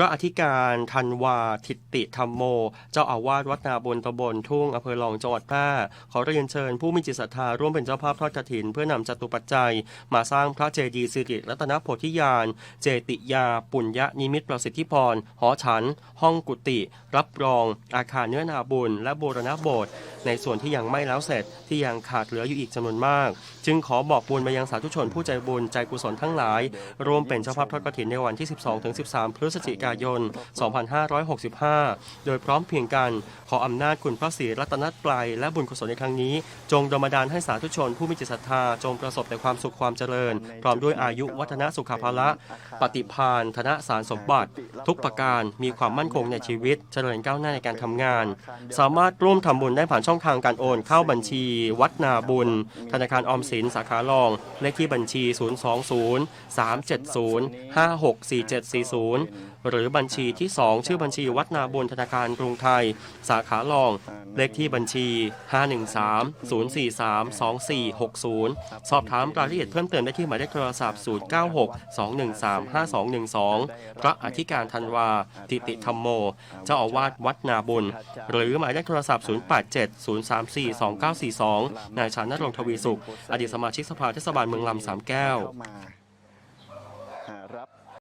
ระอธิการธันวาทิติธรรมโม เจ้าอาวาสวัดนาบนตำบลทุ่งอำเภอหลองจังหวัดแพร่ขอเรียนเชิญผู้มีจิตศรัทธาร่วมเป็นเจ้าภาพทอดกฐิน เพื่อนำจตุปัจจัย มาสร้างพระเจดีย์สิริรัตนโพธิญาณ เจติยา ปุญญนิมิตประสิทธิพร หอฉัน ห้องกุฏิรับรอง อาคารเนื้อนาบุญ และโบรณโบสถ์ ในส่วนที่ยังไม่แล้วเสร็จที่ยังขาดเหลืออยู่อีกจำนวนมาก จึงขอบอกบุญไปยังสาธุชนผู้ใจบุญใจกุศลทั้งหลาย รวมเป็นเจ้าภาพทอดกฐินในวันที่ 12-13 พฤศจิกายน 2565 โดยพร้อมเพียงกันขออำนาจคุณพระศรีรัตนตรัยและบุญกุศลในครั้งนี้ จงดลบันดาลให้สาธุชนผู้มีจิตศรัทธาจงประสบแต่ความสุขความเจริญ พร้อมด้วยอายุวัฒนะสุขภาละ ปฏิพานธนสารสมบัติ ทุกประการมีความมั่นคงในชีวิต เจริญก้าวหน้าในการทำงาน สามารถร่วมทำบุญได้ผ่านช่องทางการโอนเข้าบัญชี วัดนาบุญ ธนาคารออมสินสาขารอง เลขที่บัญชี 020 370 564740 หรือบัญชีที่ 2 ชื่อบัญชีวัดนาบุญธนาคารกรุงไทย สาขารอง เลขที่บัญชี 513 043 2460 สอบถามรายละเอียดเพิ่มเติมได้ที่หมายเลขโทรศัพท์ 096 213 5212 พระอธิการธันวา ติติธรรมโม เจ้าอาวาสวัดนาบุญ หรือหมายเลขโทรศัพท์ 087 034 2942 นายชานรงทวีสุข อดีตสมาชิกสภาเทศบาลเมืองลำสามแก้วเข้ามา